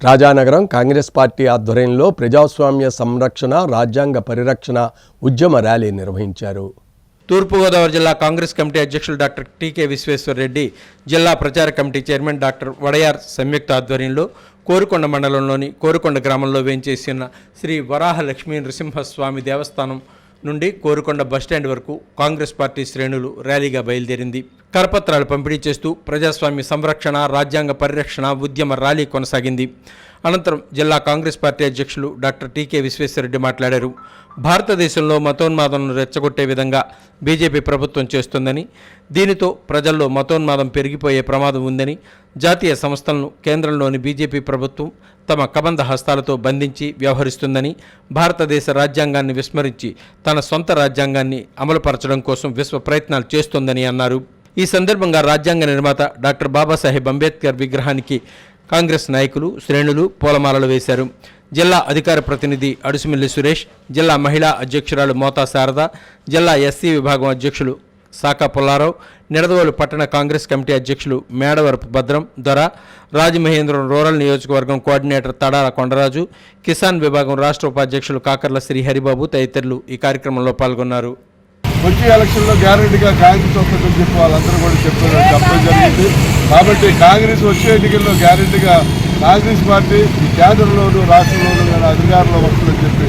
Rajanagaram Congress party ఆధ్వర్యంలో ప్రజాస్వామ్య సంరక్షణ రాజ్యాంగ పరిరక్షణ ఉద్యమ ర్యాలీ నిర్వహించారు. తూర్పుగోదావరి జిల్లా కాంగ్రెస్ కమిటీ అధ్యక్షులు డాక్టర్ టీకే విశ్వేశ్వరరెడ్డి జిల్లా ప్రచార కమిటీ చైర్మన్ డాక్టర్ వడయార్ సంయుక్త ఆధ్వర్యంలో కోరుకొండ మండలంలోని కోరుకొండ గ్రామంలో వేంచేసిన శ్రీ వరాహ లక్ష్మీ నృసింహస్వామి దేవస్థానం నుండి కోరుకొండ బస్టాండ్ వరకు కాంగ్రెస్ పార్టీ శ్రేణులు ర్యాలీగా బయలుదేరింది. కరపత్రాలు పంపిణీ చేస్తూ ప్రజాస్వామ్య సంరక్షణ రాజ్యాంగ పరిరక్షణ ఉద్యమ ర్యాలీ కొనసాగింది. అనంతరం జిల్లా కాంగ్రెస్ పార్టీ అధ్యక్షులు డాక్టర్ టీకే విశ్వేశ్వరరెడ్డి మాట్లాడారు. భారతదేశంలో మతోన్మాదంను రెచ్చగొట్టే విధంగా బీజేపీ ప్రభుత్వం చేస్తుందని దీనితో ప్రజల్లో మతోన్మాదం పెరిగిపోయే ప్రమాదం ఉందని జాతీయ సంస్థలను కేంద్రంలోని బీజేపీ ప్రభుత్వం తమ కబంధ హస్తాలతో బంధించి వ్యవహరిస్తుందని భారతదేశ రాజ్యాంగాన్ని విస్మరించి తన సొంత రాజ్యాంగాన్ని అమలుపరచడం కోసం విశ్వ ప్రయత్నాలు చేస్తోందని అన్నారు. ఈ సందర్భంగా రాజ్యాంగ నిర్మాత డాక్టర్ బాబాసాహెబ్ అంబేద్కర్ విగ్రహానికి కాంగ్రెస్ నాయకులు శ్రేణులు పూలమాలలు వేశారు. జిల్లా అధికార ప్రతినిధి అడుసుమిల్లి సురేష్ జిల్లా మహిళా అధ్యక్షురాలు మోతా శారద జిల్లా ఎస్సీ విభాగం అధ్యక్షులు శాఖ పుల్లారావు నిడదవోలు పట్టణ కాంగ్రెస్ కమిటీ అధ్యక్షులు మేడవరపు భద్రం దొర రాజమహేంద్రం రూరల్ నియోజకవర్గం కోఆర్డినేటర్ తడాల కొండరాజు కిసాన్ విభాగం రాష్ట్ర ఉపాధ్యక్షులు కాకర్ల శ్రీ హరిబాబు తదితరులు ఈ కార్యక్రమంలో పాల్గొన్నారు. వచ్చే ఎలక్షన్లో గ్యారెంటీగా కాంగ్రెస్ వస్తుందని చెప్పి వాళ్ళందరూ కూడా చెప్పారు చెప్పడం జరిగింది. కాబట్టి కాంగ్రెస్ వచ్చే ఎన్నికల్లో గ్యారెంటీగా కాంగ్రెస్ పార్టీ ఈ కేంద్రంలోను రాష్ట్రంలోను అధికారంలో వస్తుందని చెప్పి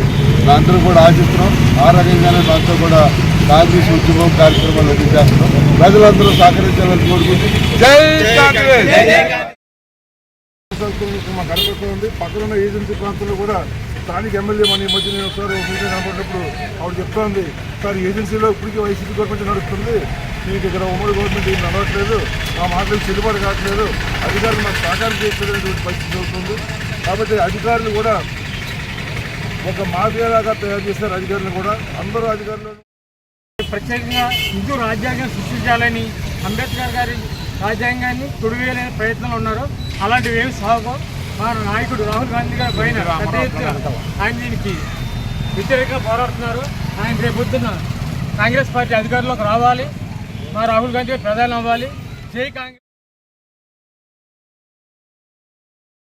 అందరూ కూడా ఆశిస్తున్నాం. ఆ రకంగానే దాంతో కూడా కాంగ్రెస్ ఉద్యమం కార్యక్రమాలు అన్ని చేస్తున్నాం. ప్రజలందరూ సహకరించాలని కోరుకుంటూ జై కాంగ్రెస్! మా గడపడుతూ ఉంది. పక్కన ఉన్న ఏజెన్సీ ప్రాంతంలో కూడా స్థానిక ఎమ్మెల్యే మన ఈ మధ్య నేను ఒకసారి ఒక మీటింగ్ కనబడినప్పుడు ఆవిడ చెప్తోంది సార్ ఏజెన్సీలో ఇప్పటికీ వైసీపీ గవర్నమెంట్ నడుస్తుంది. మీకు ఇక్కడ ఉమ్మడి గవర్నమెంట్ ఏం నడవట్లేదు ఆ మాటలు చెల్లుబాటు కావట్లేదు. అధికారులు మాకు సహకారం చేయట్లేదనేటువంటి పరిస్థితి అవుతుంది కాబట్టి అధికారులు కూడా ఒక మాఫియాలాగా తయారు చేస్తారు అధికారులు కూడా. అందరూ అధికారులు ప్రత్యేకంగా హిందూ రాజ్యాంగం సృష్టించాలని అంబేద్కర్ గారి రాజ్యాంగాన్ని తుడివేయాలనే ప్రయత్నంలో ఉన్నారు. అలాంటివి ఏమి సాగు మా నాయకుడు రాహుల్ గాంధీ గారి పైన ఆయన దీనికి వ్యతిరేకంగా పోరాడుతున్నారు. ఆయన రేపు పొద్దున్న కాంగ్రెస్ పార్టీ అధికారంలోకి రావాలి. మా రాహుల్ గాంధీ ప్రధాని అవ్వాలి. జై కాంగ్రెస్.